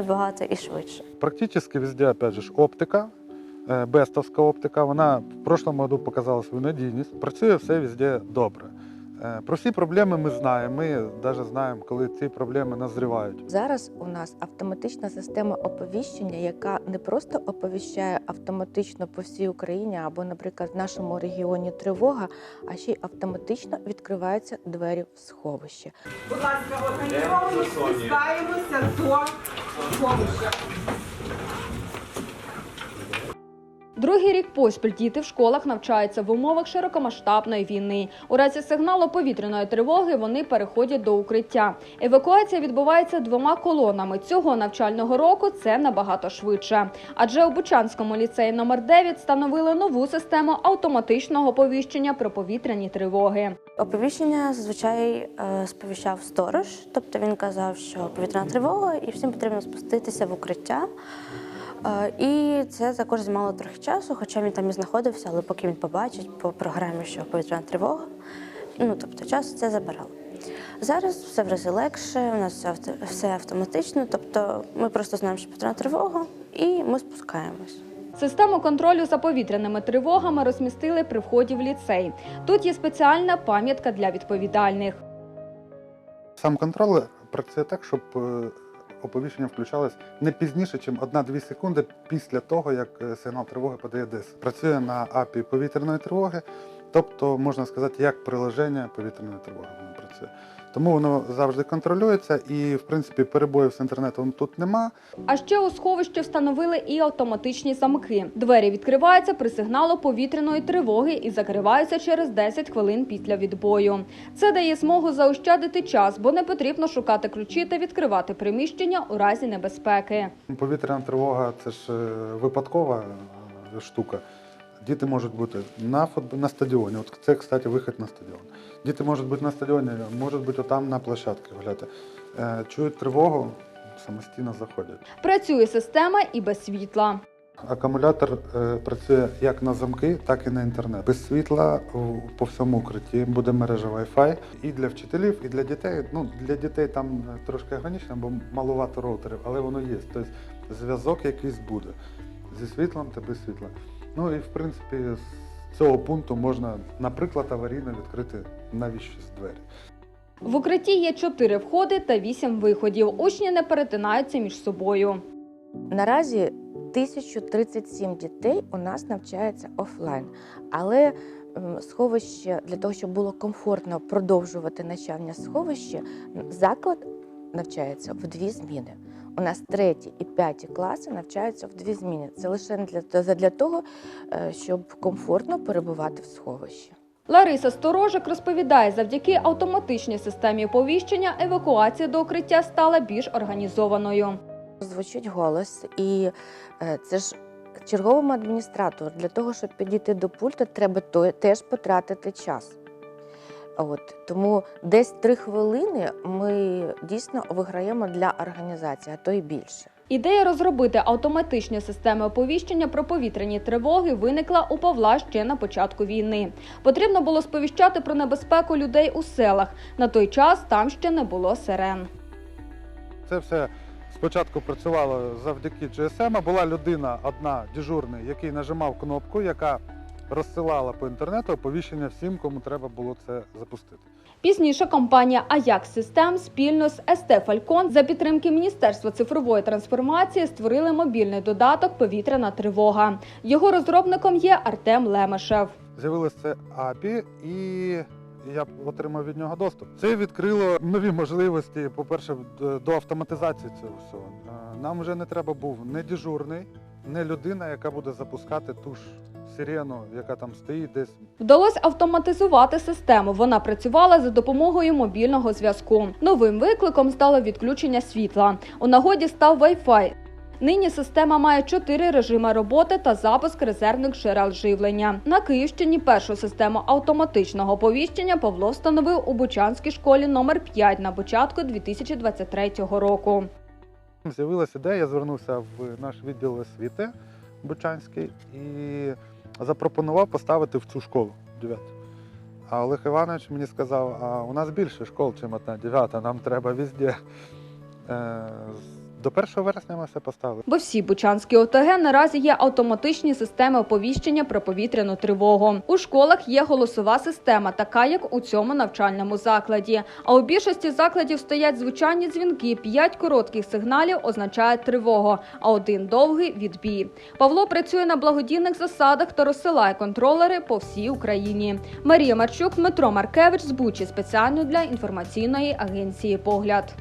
набагато і швидше. Практически везде, опять же, ж, оптика, е, бестовська оптика. Вона в прошлому году показала свою надійність. Працює все везде добре. Е, Про всі проблеми ми знаємо. Ми навіть знаємо, коли ці проблеми назрівають. Зараз у нас автоматична система оповіщення, яка не просто оповіщає автоматично по всій Україні або, наприклад, в нашому регіоні тривога, а ще й автоматично відкриваються двері в сховище. Будь ласка, організовано спускаємося до Thank you. Другий рік поспіль діти в школах навчаються в умовах широкомасштабної війни. У разі сигналу повітряної тривоги вони переходять до укриття. Евакуація відбувається двома колонами. Цього навчального року це набагато швидше. Адже у Бучанському ліцеї номер 9 встановили нову систему автоматичного повіщення про повітряні тривоги. Оповіщення зазвичай е, сповіщав сторож, тобто він казав, що повітряна тривога, і всім потрібно спуститися в укриття. І це також займало трохи часу, хоча він там і знаходився, але поки він побачить по програмі, що повітряна тривога, ну тобто час це забирало. Зараз все в рази легше, у нас все, авто- все автоматично, тобто ми просто знаємо, що повітряна тривога, і ми спускаємось. Систему контролю за повітряними тривогами розмістили при вході в ліцей. Тут є спеціальна пам'ятка для відповідальних. Сам контролер працює так, щоб е, оповіщення включалось не пізніше, ніж 1-2 секунди після того, як е, сигнал тривоги подає ДИС. Працює на АПІ повітряної тривоги, тобто, можна сказати, як приложення повітряної тривоги воно працює. Тому воно завжди контролюється і, в принципі, перебоїв з інтернетом тут нема. А ще у сховищі встановили і автоматичні замки. Двері відкриваються при сигналу повітряної тривоги і закриваються через 10 хвилин після відбою. Це дає змогу заощадити час, бо не потрібно шукати ключі та відкривати приміщення у разі небезпеки. Повітряна тривога це ж е, випадкова е, штука. Діти можуть бути на футбол, на стадіоні. От це, кстати, вихід на стадіон. Діти можуть бути на стадіоні, можуть бути там на площадці гуляти. Е, Чують тривогу, самостійно заходять. Працює система і без світла. Акумулятор е, працює як на замки, так і на інтернет. Без світла по всьому укритті буде мережа Wi-Fi і для вчителів, і для дітей. Ну для дітей там е, трошки ограничено, бо малувато роутерів, але воно є. Тобто зв'язок якийсь буде зі світлом та без світла. Ну і в принципі з цього пункту можна, наприклад, аварійно відкрити навіщо з двері. В укритті є 4 входи та 8 виходів. Учні не перетинаються між собою. Наразі 1037 дітей у нас навчається офлайн, але сховище для того, щоб було комфортно продовжувати навчання м, заклад навчається в дві зміни. У нас треті і п'яті класи навчаються в дві зміни. Це лише для, для того, е, щоб комфортно перебувати в сховищі. Лариса Сторожик розповідає, завдяки автоматичній системі оповіщення евакуація до укриття стала більш організованою. Звучить голос, і е, це ж черговому адміністратору для того, щоб підійти до пульта, треба теж потратити час. От тому десь три хвилини ми дійсно виграємо для організації, а то й більше. Ідея розробити автоматичні системи оповіщення про повітряні тривоги виникла у Павла ще на початку війни. Потрібно було сповіщати про небезпеку людей у селах. На той час там ще не було сирен. Це все спочатку працювало завдяки GSM. Була людина, одна дежурний, який нажимав кнопку, яка розсилала по інтернету оповіщення всім, кому треба було це запустити. Пізніше компанія Ajax System спільно з СТ Фалькон за підтримки Міністерства цифрової трансформації створили мобільний додаток Повітряна тривога. Його розробником є Артем Лемешев. З'явилося це API, і я отримав від нього доступ. Це відкрило нові можливості. По-перше, до автоматизації цього всього. Е, Нам вже не треба був не дежурний, не людина, яка буде запускати ту ж сирену, яка там стоїть десь Вдалося автоматизувати систему. Вона працювала за допомогою мобільного зв'язку. Новим викликом стало відключення світла. У нагоді став Wi-Fi. Нині система має чотири режими роботи та запуск резервних джерел живлення. На Київщині першу систему автоматичного повіщення Павло встановив у Бучанській школі номер 5 на початку 2023 року. З'явилася ідея, я звернувся в наш відділ освіти Бучанський і запропонував поставити в цю школу дев'яту. А Олег Іванович мені сказав, а у нас більше школ, чим одна дев'ята, нам треба везде е, До 1 вересня ми все поставили. Бо всі бучанські ОТГ наразі є автоматичні системи оповіщення про повітряну тривогу. У школах є голосова система, така як у цьому навчальному закладі. А у більшості закладів стоять звичайні дзвінки. П'ять коротких сигналів означають тривогу, а один довгий відбій. Павло працює на благодійних засадах та розсилає контролери по всій Україні. Марія Марчук, Дмитро Маркевич з Бучі спеціально для інформаційної агенції Погляд.